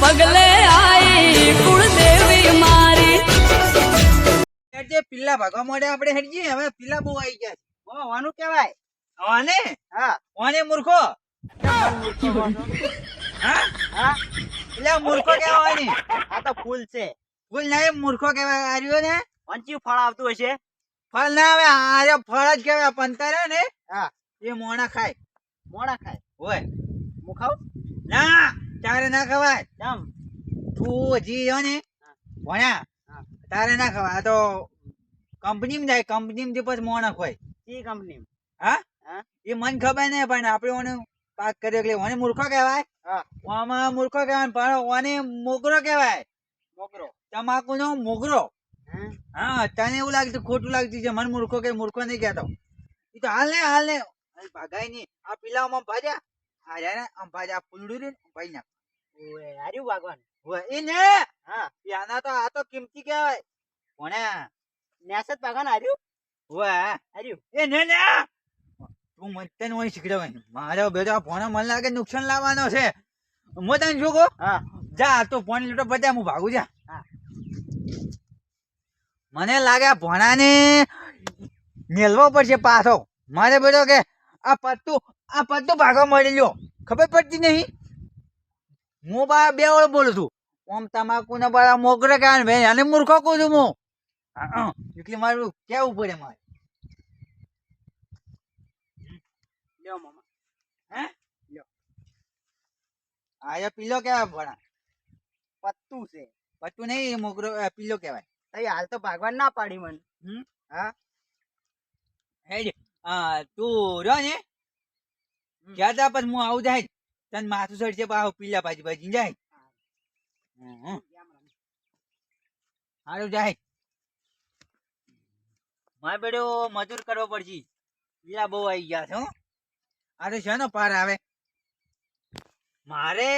પગલે આઈ કુળદેવી મારી. જે પિલ્લા ભાગવા મળે આપણે હેડીએ હવે પિલ્લા બહુ આવી ગયા છે. ઓ વાનું કહેવાય. ઓને હા. વાને મૂર્ખો? આ તો ફૂલ છે. ફૂલ ના મૂર્ખો કહેવાય. આર્યો ને? વંચ્યું ફળ આવતું હશે. ફળ ના આવે આર્યો ફળ જ કહેવાય. પંતરે ને? હા. એ મોણા ખાય. મોણા ખાય. હોય. હું ખાઉં? ના! તારે ના ખવાય? કેમ? તું હજી જો ને? ભણ્યા. તારે ના ખવાય. આ તો કંપનીમાં જાય. કંપનીમાં પછી મોણક હોય. કઈ કંપની હા? એ મન ખબર નહીં પણ આપણે ઓને પાક કર્યો એટલે ઓને મૂર્ખો કહેવાય. ઓમાં મૂર્ખો કહેવાય પણ ઓને મોગરો કહેવાય. મોગરો? તમાકુ નો મોગરો. હા? હા તને એવું લાગતું ખોટું લાગતું છે મને મૂર્ખો કે મૂર્ખો નહીં કહેતો. એ તો હાલ ને હાલ ને. ભાગાય નહીં. આ પીલાઓમાં ભાજા. આ જાય ને આમ ભાજા આ ફૂલડું રે ભાઈ નાખ ઓએ હાર્યું હોય એ ને! હા એ તો આ તો કિંમતી કહેવાય. ભણ્યા નેસત ભગવાન હાર્યું? હોય હાર્યું? એ ને ને! તું મને તને ઓય શીખડાવે. મારો બેટા ફોન મને લાગે નુકસાન લાવવાનો છે. હું તને શું કહું? હા. જા તો ફોન લીટો બધા હું ભાગું જા. હા. મને લાગે આ ભોણાને મેલવો પડશે પાછો. મારે બેટો કે આ પત્તું આ પત્તું ભાગવા મળી લ્યો ખબર પડતી નહીં? હું બા બે ઓળ બોલું છું. આમ તમાકુ ને બધા મોગરે કહેવાય ભાઈ અને મૂર્ખો કહું છું હું. એટલે મારું કેવું પડે મારે? લ્યો મામા. હે? આયા પીલો કેવાય ભણા? પત્તું છે. પત્તું નહીં મોગરો પીલો કેવાય તઈ હાલ તો ભગવાન ના પાડી મને. હમ? હા? હેડ. તું રહ્યો ને? તા પછી હું આવું જાય. તને માથું ચડશે પાછું પીલા ભાજી ભાજી જાય સારું હારું જાય. મારે બેડો મજૂર કરવો પડશે. પીલા બહુ આવી ગયા છે હો. આ તો ને પાર આવે? મારે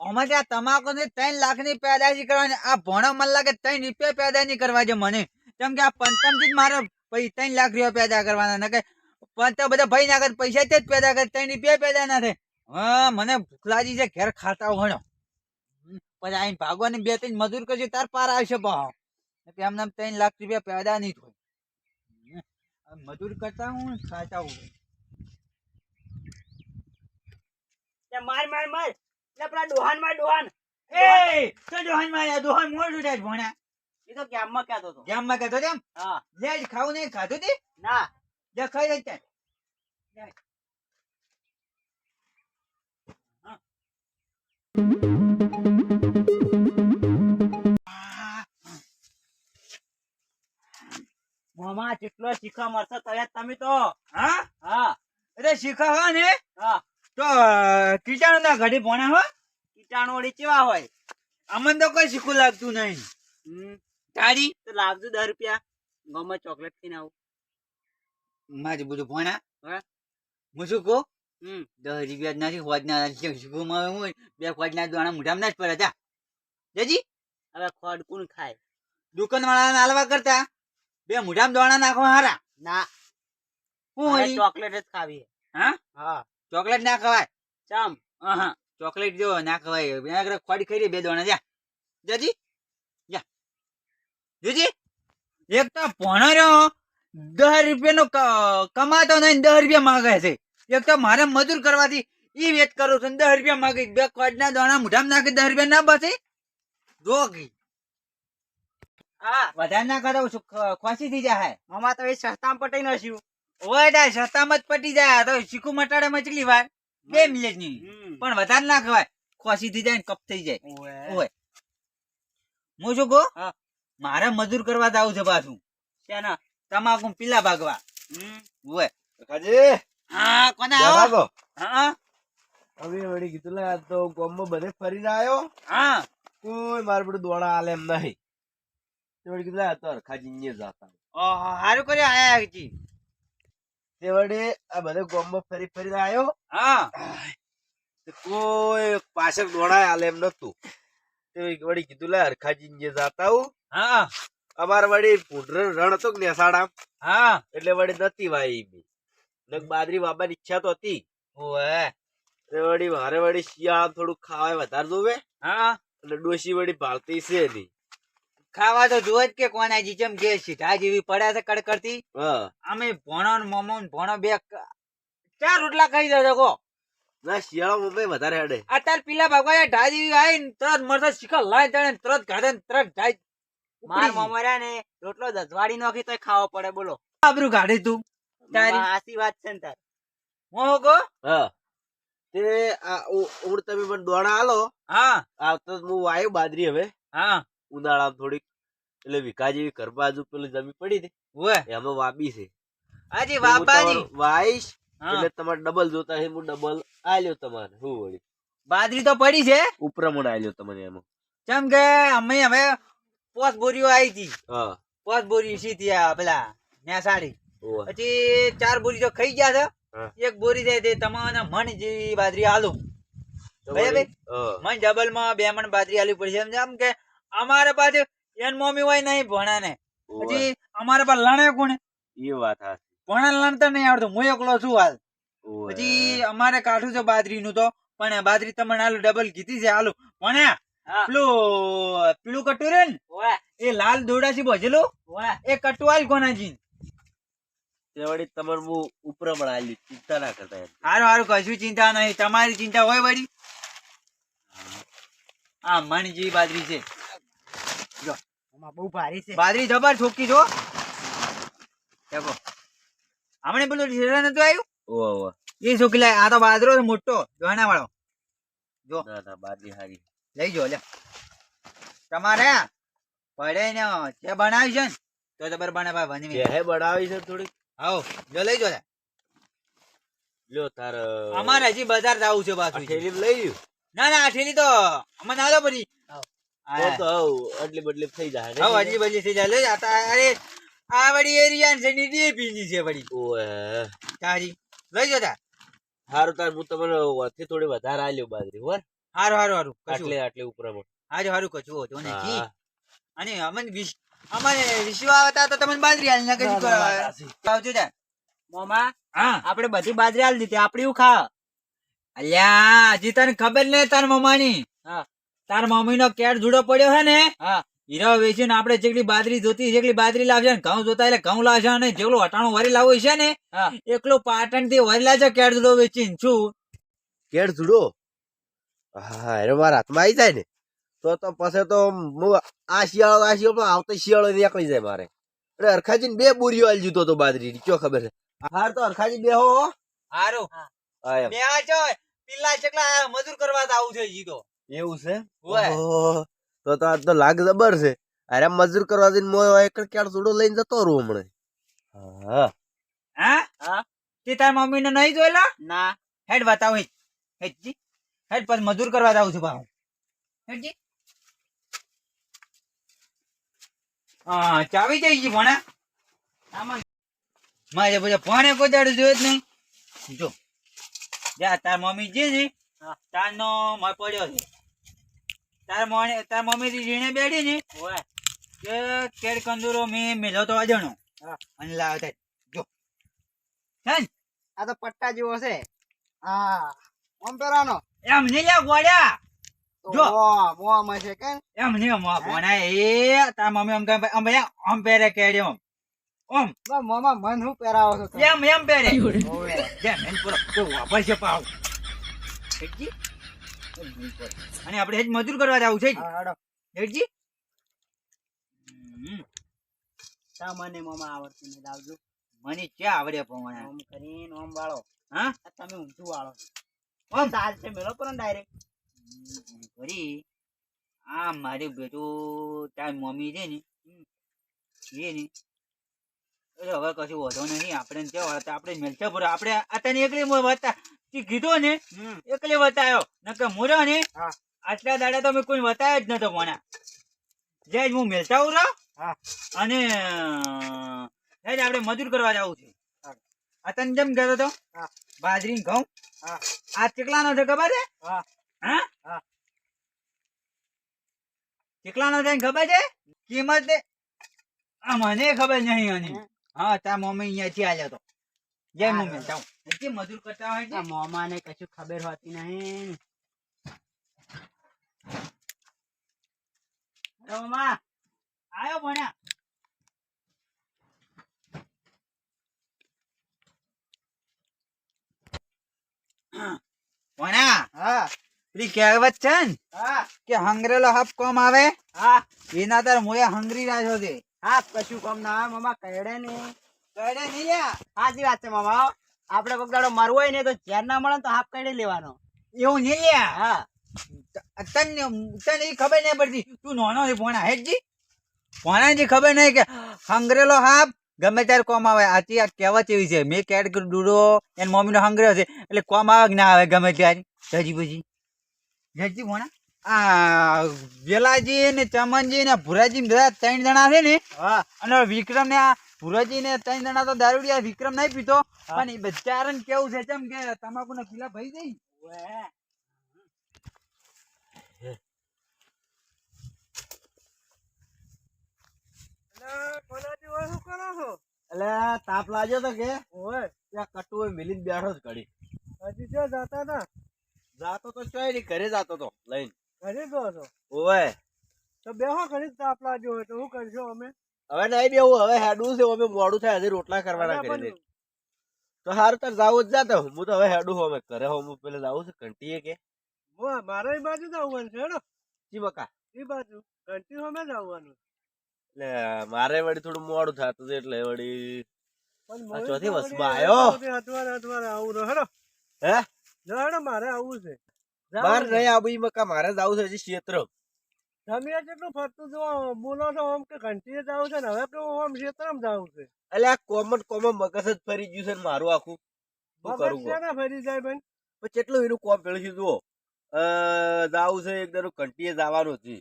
અમે ત્યાં તમાકુ ની ત્રણ લાખની પેદાશી કરવાની આ ભણો મને લાગે ત્રણ રૂપિયા પેદા નહીં કરવા છે મને. કેમ કે આ પંચમથી જ મારે પછી ત્રણ લાખ રૂપિયા પેદા કરવાના નકે પણ તો બધા ભાઈ ના કરે પૈસા તે જ પેદા કરે ત્રણ રૂપિયા પેદા ના થાય. હા મને ભૂખ લાગી છે ઘેર ખાતા ઘણો પછી આઈને ભાગવાની બે ત્રણ મજૂર કરશે તાર પાર આવશે ભાવ કે એમને ત્રણ લાખ રૂપિયા પેદા નહીં થાય. મજૂર કરતા હું ખાતા હું માર માર માર. પેલા ડોહાન માર ડોહાન. એ તો દોહનમાં દોહન મોઢું થાય ભણ્યા એ તો ગામમાં કહેતો હતો. ગામમાં કહેતો તેમ હા. જે ખાવું નહીં ખાધું તે? ના. જે ખાઈ રહી ત્યાં મામા જેટલો શીખવા મળશે તૈયાર તમે તો. હા? હા. અરે શીખા હો. ને હા તો કીટાણુ ના ઘડી ભણ્યા હો. કીટાણુ વળી કેવા હોય? અમને તો કોઈ શીખું લાગતું નહીં. તારી? તો લાવજો દસ રૂપિયા. ગમે ચોકલેટ ખાઈને આવું. મારી બધું ભણ્યા. હા શું કહું? દસ રૂપિયા નથી ખોજના હું બે ખોજના દોણા મોઢામાં ના જ પડે જા. જજી. હવે ખોડ કોણ ખાય? દુકાન વાળા હાલવા કરતા? બે મોઢામાં દોણા નાખો હારા? ના. હું ચોકલેટ જ ખાવી. હા? હા. ચોકલેટ ના ખવાય? ચમ. હા ચોકલેટ જો ના ખવાય. એના કરતા ખોડ ખાઈ બે દોણા જા. જજી. જા. જજી. એક તો ભણો રહ્યો દસ રૂપિયાનો કમાતો નહીં દસ રૂપિયા માગે છે. એક તો મારે મજૂર કરવાથી ઈ વેચ કરું છું દસ રૂપિયા માગી બે ખોડના દોણા મોઢામાં નાખી દસ રૂપિયા ના બસે? જો હા. વધારે ના કરો છું ખોસી થઈ જાય મામા તો એ સસ્તામાં પટાઈ નસ્યું ઓય ડા સસ્તામાં જ પટી જાય. તો શીખું મટાડે મચલી વાર? બે મિનિટની પણ વધારે ના ખવાય. ખોસી થઈ જાય ને કપ થઈ જાય. ઓય. હું શું કહું? મારે મજૂર કરવા જાવ છે પાછું. તમાકુ પીલા ભાગવા. ઓય. કાજી હા કોને આવો? હા. હવે વળી કીધું લે તો ગામમાં બધે ફરીને આવ્યો હા. કોઈ મારે બધું દોડા આલે એમ નહીં. તે વળી કીધું લે તો હરખા ને જાતા ઓહો હારું કરી આયા જી તે વળી આ બધે ગામમાં ફરી ફરીને આવ્યો હા. કોઈ પાછળ દોડા આલે એમ નતું તે વળી કીધું લે હરખાજી ને જાતા હું. હા. અમારે વળી પૂંઢર રણ હતો કે નેસાડા. હા. એટલે વળી નતી વાઈ બી. નક બાદરી વાવવાની ઈચ્છા તો હતી. તે વળી મારે વળી શિયાળા થોડું ખાવાય વધારે જોવે. હા. એટલે ડોશી વળી ભાલતી છે નહીં. ખાવા તો જુઓ જ કે કોના જીજમ કે સીધા જેવી પડ્યા છે કડકડતી. હા. અમે ભણો ને મમો ને ભણો બે ચાર રોટલા ખાઈ જતો કો ના શિયાળો મુંબઈ વધારે હેડે. અત્યારે પીલા ભગવાન ઢા જેવી આવી ને તરત મરતા શીખર લાય તણે તરત ગાધે ને તરત ઢાઈ. માર મમર્યા ને રોટલો દસવાડી નોખી તો ખાવો પડે બોલો. આબરું ગાડી તું. તારી. આસી વાત છે ને તાર. હું કહો? હા. તે આ ઉડ તમે મને દોણા આલો. હા. આવતો તો હું વાયુ બાદરી હવે. હા. ઉનાળામાં થોડીક એટલે વિકા જેવી કરવા બાજુ પેલી જમી પડી હતી. ઓય એમાં વાબી છે. આજે વાપાજી વાઈશ હા. એટલે તમારે ડબલ જોતા છે હું ડબલ આલ્યો તમારે. હું વળી. બાદરી તો પડી છે. ઉપરમણ આલ્યો તમને એમાં. કેમ કે અમે હવે પોસ બોરીઓ આવી હતી. હા. પોસ બોરી સીધી આ પેલા નેસાડી. પછી ચાર બોરી જો ખાઈ ગયા છે. એક બોરી છે તે તમારા મણ જેવી બાજરી આલું. મન જબલમાં બે મણ બાજરી આલવી પડશે એમ જેમ કે અમારે પાસે એન મમ્મી હોય નહીં ભણા ને પછી અમારે પાસે લણે કોને એ વાત. ભણા લણતા નહીં આવડતું. હું એકલો છું હાલ. પછી અમારે કાઠું છે બાજરી નું તો. પણ બાજરી તમને આલુ ડબલ કીધી છે આલુ પણ હા. પેલું પેલું કટુ રે ને? ઓય એ લાલ દોડાસી ભજેલું ઓય એ કોના કોનાજી તે વળી તમારે હું ચિંતા ના કરતા હારું હારું કશું ચિંતા નહીં. તમારી ચિંતા હોય વળી? આ મણજી બાજરી છે. મામા બહુ ભારી છે. બાજરી જબર છોકી છો દેખો હમણે પેલું રેરા નતું આવ્યું ઓહો. એ છોકી લાય. આ તો બાજરો છે મોટો. જોવાના વાળો ના ના બાજરી હારી. લઈ જો લે. તમારે પડે ને જે બનાવ્યું છે ને તો તમારે બને ભાઈ વનવી હે બનાવી છે થોડીક. આવો જો લઈ જો લે લ્યો તાર અમારે હજી બજાર જવું છે આ પાછું થેલી લઈ લ્યો ના ના આ થેલી તો અમે ના લો બધી. તો તો હાવ અડલી બદલી થઈ જાય ને? હવે હજી બધી થઈ જાય લઈ અરે આ વળી એરિયા છે ની ડીએપી છે વડી ઓવે. તારી. લઈ જો તા હારું તાર હું તમને વચ્ચે થોડી વધારે આલ્યો બાજરી હોર હારું હારું. હારું આટલે કશું આટલે ઉપર હારું હારું કચું હોતું ને અને અમને વિશ અમારે વિશ્વા આવતા તો તમને બાજરી હાલ ના કશું આવજો જા. મોમા હા. આપણે બધી બાજરી આલી દીધી આપડી હું ખા અલ્યા હજી તને ખબર ને તાર મમાની? હા. તાર મમ્મી નો કેટ જુડો પડ્યો હે ને? હા. હીરો વેચીને આપણે જેટલી બાજરી જોતી જેટલી બાજરી લાવશે ને. ઘઉં જોતા એટલે ઘઉં લાવશે અને જેટલું હટાણું વરી લાવવું છે ને. એકલું પાટણથી વરી લાવશે કેટ જુડો વેચીને. શું? કેડ જુડો? હા અરે મારા હાથમાં આવી જાય ને. તો તો પછી તો હું આ શિયાળો આ શિયાળો પણ આવતો શિયાળો નીકળી જાય મારે. અરે અરખાજી બે બોરીઓ આલી જીતો તો બાજરી ચો ખબર છે? હાર તો અરખાજી બે હો હારો. એમ. આ છો પિલ્લા ચકલા મજૂર કરવા તો આવું છે જીતો એવું છે? તો તો આજ તો લાગ જબર છે. અરે મજૂર કરવા જઈને મોય એક કેડ જોડો લઈને જતો રહું હમણે. હા. હા? હા. તે તાર મમ્મી ને નહીં જોયેલા? ના. હેડ બતાવો હેડ. હેડજી હેડ પછી મજૂર કરવા જાઉં છું ભાવ હેડજી હા ચાવી જઈ ગઈ ભણા? આમાં મારે બધા ભણે કોઈ દાડું જોયો જ નહીં. જો જા તાર મમ્મી જે છે. તારનો માં પડ્યો છે. તાર મોને તાર મમ્મી જીણે બેઠી ને કે કેડ કંદુરો મેં મેલો તો અજાણો. અને લાવ જો. હેન આ તો પટ્ટા જેવો છે. હા. ઓમ પેરાનો એમ નહીં લ્યા ગોળ્યા. જો. મોમ છે કે એમ નહીં આમ ભણા એ તાર મમ્મી આમ કહે આમ આમ પહેરે કેડે ઓમ. મોમાં મન હું પહેરાવો છો? એમ એમ પહેરે. ઓવે. જેમ પૂરો કોઈ વાપર છે પાવ હેડજી. અને આપણે હેજ મજૂર કરવા જવું છે. હેડજી. તા મને મોમાં આવડતું નહીં લાવજો મને કે આવડે પણ ઓમ કરીને ઓમ વાળો. હા? તમે ઊંધું વાળો ઓમ. ચાલ છે મેલો પણ ડાયરેક્ટ. કરી આ મારી બેટો તાર મમ્મી છે ને છે ને. એટલે હવે કશું વધો નહીં આપણે ત્યાં વળતા આપણે પૂરો આપણે અત્યારે એકલી વતા કીધો ને એકલે વતાયો. નકર મોરો ને આટલા દાડા તો મેં કોઈ વતાયો જ નતો મને જે હું મેલતા ઉરો અને જય ને આપણે મજૂર કરવા જવું છે. આ તને જેમ ગયો તો? બાજરી ઘઉં? આ આ ચેકલાનો છે ખબર છે? હા. હા. હા. ચેકલાનો ખબર છે? કિંમત મને ખબર નહીં આની હા. તાર મમ્મી અહીંયાથી આવ્યો તો. જય. મમ્મી જાઉં. જે મજૂર કરતા હોય છે? આ ને કશું ખબર હોતી નહીં. તો મામા આયો ભણ્યા ભણ્યા હા પેલી કહેવત છે? ને હા. કે હંગરેલો હપ કોમ આવે? હા. એના તાર મોએ હંગરી રાખ્યો છે. હા કશું કોમ ના આવે મામા કહેડે નહીં. કહેડે નહીં લ્યા સાચી વાત છે મામા આપણે કોક દાડો મારવો હોય ને તો ઝેર ના મળે તો હાફ કહેડે લેવાનો. એવું નહીં લ્યા હા. તને તને એ ખબર નહીં પડતી. તું નાનો છે ભોણા હેડજી ભોણાજી ખબર નહીં કે હંગરેલો હાપ ગમે ત્યારે કોમ આવે. આથી આ કહેવત એવી છે મેં કેડ ડૂડો એને મમ્મીનો હંગર્યો છે એટલે કોમ આવે કે ના આવે ગમે ત્યારે? હજી પછી જજી ભોણા આ વેલાજી ને ચમનજી ને ભુરાજી બધા ત્રણ જણા છે ને હા. અને વિક્રમ ને આ ભુરાજી ને ત્રણ જણા તો દારૂડિયા વિક્રમ નહીં પીતો પણ એ બચારાને કેવું છે ચમ કે તમાકુ ને પીલા ભાઈ જઈ એટલે તાપ લાગ્યો તો કે. ત્યાં કટુએ મિલીને બેઠો જ કડી હજી જો જતા હતા. જાતો તો ચોય ઘરે જાતો તો લઈને. ઘરે ગયો છો ઓવે. તો બેહો ઘડી તાપ લાગ્યો હોય તો હું કરજો અમે? હવે નહીં બેવું હવે હેડું છે અમે મોડું થાય હજી રોટલા કરવાના કરી દે તો હારું તાર જાવું જ જાતો. હું તો હવે હેડું હોમે અમે ઘરે હું પેલે જાવું છે કંટીએ કે? મારે એ બાજુ જવાનું છે હેડો. ચી બકા. એ બાજુ. ઘંટી હોમે જવાનું. એટલે મારે વળી થોડું મોડું થતું હતું એટલે વળી ચોથી વસમાં વળી આયો. અત્યારે અત્યારે આવું રહ્યો હેડો. હે? જો હેડો મારે આવું છે. બાર નહીં આવું ઈ મકા મારે જાવું છે હજી ક્ષેત્ર. તમે કેટલું ફરતું જો બોલો છો આમ કે ઘંટીએ જવું છે ને હવે કેવું આમ ક્ષેત્રમાં જવું છે. એટલે આ કોમન કોમન મગજ જ ફરી ગયું છે મારું આખું. શું કરું છે ને ફરી જાય બેન પણ કેટલું એનું કોમ પેલું છે જુઓ. જાવું છે એક દારૂ કંટીએ જવાનું છે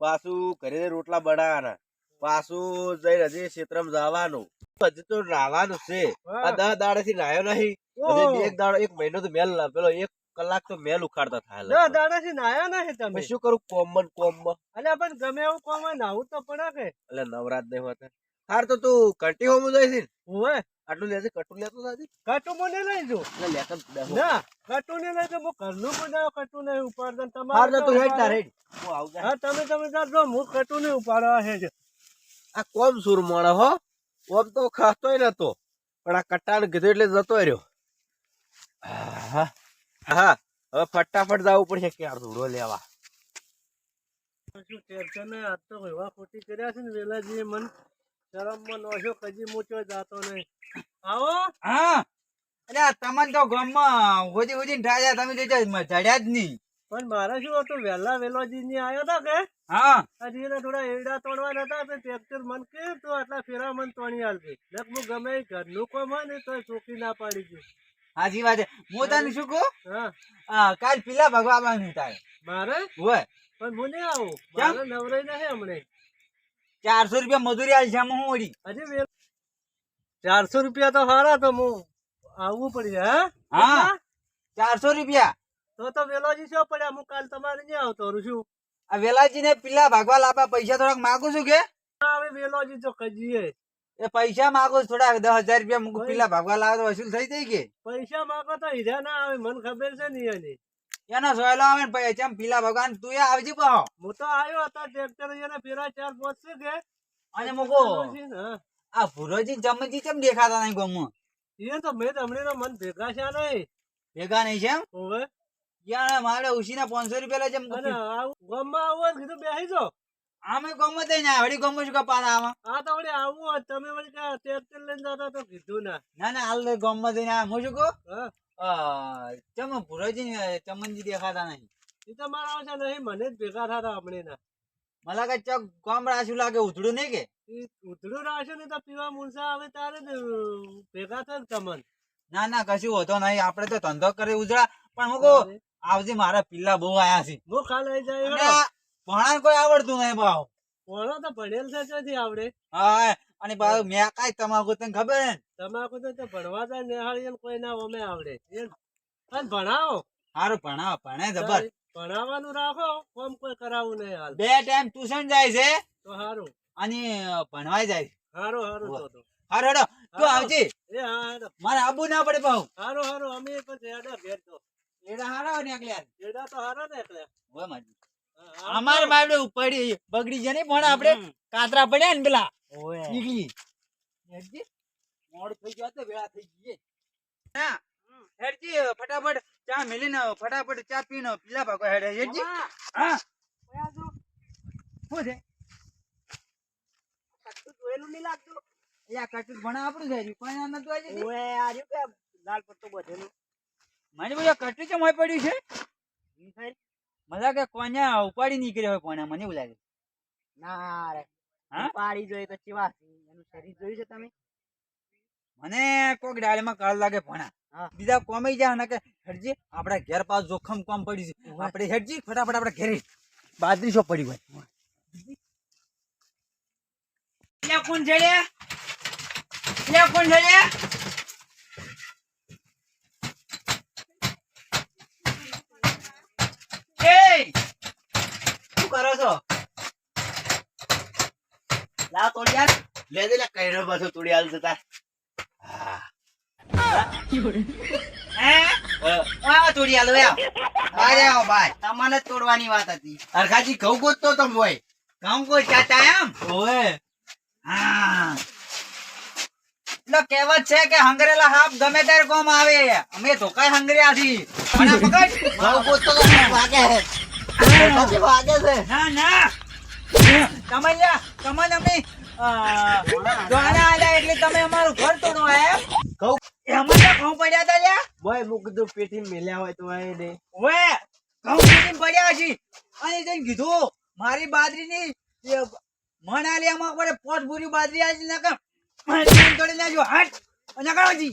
પાછું ઘરે રોટલા બનાવવાના પાછું જઈને હજી ક્ષેત્રમાં જવાનું. હજી તો નાવાનું છે. આ દસ દાડે થી નાયો નહીં હજી એક દાડો એક મહિનો તો મેલ પેલો એક કલાક તો મેલ ઉખાડતા થાય દસ લગભગ. દાડાથી નાયા નહીં તમે. શું કરું? કોમન કોમ અલ્યા પણ ગમે એવું કોમ નાવું તો પડે કે એટલે નવરાત નહીં હોતા હાર તો તું કંટી હોમું જાય છે ઓય આટલું લેજે કટું લેતો નથી કટું મને લઈ જો. એટલે લેતો ના કટું ને લઈ તો હું ઘરનું બનાવ્યો કટુ નહીં ઉપાડતા ને હાર તમારે તો હેડ તાર હેડ. હું આવું હા તમે તમે જાજો હું કટું નહીં ઉપાડવા છે જ. આ કોમ સુર મોણો હો? ઓમ તો ખાતોય નતો પણ આ કટ્ટાને કીધું એટલે જતો રહ્યો. હા હા હવે ફટાફટ જવું પડશે ક્યાં ધૂળો લેવા. શું આ તો એવા ખોટી કર્યા છે ને વેલાજીએ મન શરમમાં નોશો કજી મૂચો જાતો નહીં. આવો. હા આ તમને તો ગામમાં હોજી હોજી ઠાયા તમે તો જડ્યા જ નહીં. પણ મારે શું હતું? વહેલા વેલોજી જીની આવ્યો હતો કે? હા. હજી થોડા એડા તોડવાના હતા તો ટ્રેક્ટર મન કે તું આટલા ફેરા મન તોડી આલતી નક હું ગમે ઘરનું કોમ હોય ને તો ચોકી ના પાડી ગયું હાજી વાત હું તને શું કહું? હા. કાલ પીલા ભગવાન તારે મારે? હોય. પણ હું નહીં આવું? મારે નવરાઈ નહીં હમણે. ચારસો રૂપિયા મજૂરી આલી છે હું ઓડી હજી ચારસો રૂપિયા તો સારા તો હું આવવું પડશે હા? હા. ચારસો રૂપિયા? તો તો વેલોજી શું પડ્યા હું કાલ તમારે નહીં આવતો રહું છું આ વેલાજી ને પીલા ભાગવા લાપા પૈસા થોડાક માગું છું કે? હવે વેલોજી તો કજીએ એ પૈસા માગો થોડા દસ હજાર રૂપિયા મૂકું પેલા ભાગવા લાવે વસૂલ થઈ જાય કે? પૈસા માંગો તો હીરા ના આવે મને ખબર છે ને એની. એનો સોયલો આવે ને પછી ચમ પીલા ભગવાન તું એ આવજી પાહો. હું તો આવ્યો હતા ટ્રેક્ટર એને ફેરા ચાર પહોંચશે કે? અને મૂકો. આ ભુરોજી જમજી કેમ દેખાતા નહીં ગામમાં એ તો મેં તમને મન ભેગા છે નહીં. ભેગા નહીં છે હવે. યાર મારે ઉસીના પાંચસો રૂપિયા લે છે એમ અને આવું ગામમાં આવું હોય ને કીધું બેસી જાઓ. આમે ગામમાં થઈ ના વળી ગામમાં શું કપાતા આમાં. આ તો વળી આવું તમે વળી કે ટ્રેક્ટર લઈને જતા તો કીધું ના. ના ના હાલ ગામમાં જઈને આ હું શું કહું? ચમ ભુરોજી ચમનજી દેખાતા નહીં. એ તો મારા છે નહીં મને જ ભેગા થતા આપણે ના મને લાગે ચોક ગામ રાશું લાગે ઉધડું નહીં કે? ઉધડું રાશું ને તો પીવા મૂળસા આવે ત્યારે જ ભેગા થાય ને તમન ના ના કશું હોતો નહીં આપણે તો ધંધો કરી ઉજળા. પણ હું કહું આવજે મારા પિલ્લા બહુ આયા છે. બહુ કાલ આવી જાય ભણાને કોઈ આવડતું નહીં ભાવ. ભણો તો ભણેલ છે ચોથી આવડે. હા અને બાર મેં કાઈ તમાકુ તને ખબર હે? તમાકુ તો ભણવા જાય નેહાળી કોઈ ના ઓમે આવડે. અને ભણાવો. હારું ભણાવ ભણે જબર. ભણાવવાનું રાખો કોમ કોઈ કરાવવું નહીં હાલ. બે ટાઈમ ટ્યુશન જાય છે. તો સારું અને ભણવાય જાય. સારું સારું તો હારું હેડો તું આવજે. એ હા હેડો મારે આબુ ના પડે ભાવ. સારું સારું અમે પછી હેડો ઘેર તો. એડા હારા ને એકલ્યા એડા તો હારા ને હોય બગડી જાય નહીં પણ આપણે કાતરા પડ્યા ને પેલા. ઓય. નીકળી. હેડજી. મોડું થઈ ગયું તો વેળા થઈ ગઈ હા. હેડજી ફટાફટ ચા મેલીને ફટાફટ ચા પીને પીલા ભાગો હેડે. હેડજી. હા. શું છે? જોયેલું નહીં લાગતું. યા કટુક ભણા આપણું છે. કોઈ ના નતું. ઓય આ રહ્યું કે લાલ પટ્ટો બધેલું. મને કટુક કેમ હોય પડ્યું છે? મને લાગે કોન્યા ઉપાડી નીકળ્યો હોય કોના મને એવું લાગે. ના રે. હા? પાડી જોઈએ તો ચેવા એનું શરીર જોયું છે તમે? મને કોક ડાળમાં કાળ લાગે ભણા. બીજા કોમે જા ને કે હેડજી આપડા ઘેર પાસ જોખમ કોમ પડ્યું છે. આપણે હેડજી ફટાફટ આપણે ઘેરે બાદરી શો પડી હોય? કોણ છે ક્યાં કોણ છે લે એ શું કરો છો? લાવ તોડિયા લે દે લે કઈરો પાછો તોડી હાલ જતા તમને તોડવાની વાત હતી. અરખાજી ઘઉં ગોતતો તમ હોય. ગામ કોઈ ચાચા એમ? ઓએ હા. એટલે કહેવત છે કે હંગરેલા હાપ ગમે ત્યારે કોમ આવે. અમે તો કઈ હંગર્યા છી પણ આ પકડ. ઘઉં ગોતતો તો વાગે પછી વાગે છે. ના ના. તમે લ્યા અમે અ, દોણા એટલે તમે અમારું ઘર આયા એમાં? તો ઘઉં પડ્યા હતા લ્યા? બોય મુક કીધું પેટી મેલ્યા હોય તો હોય ને ઓવે ઘઉં પીટીને પડ્યા છે અને જઈને કીધું મારી બાજરીની એ મનાલિયામાં પડે પોટ ભૂરી બાજરી આવી નકર મારી તોડી નાખ્યો હાટ અને કાઢો જી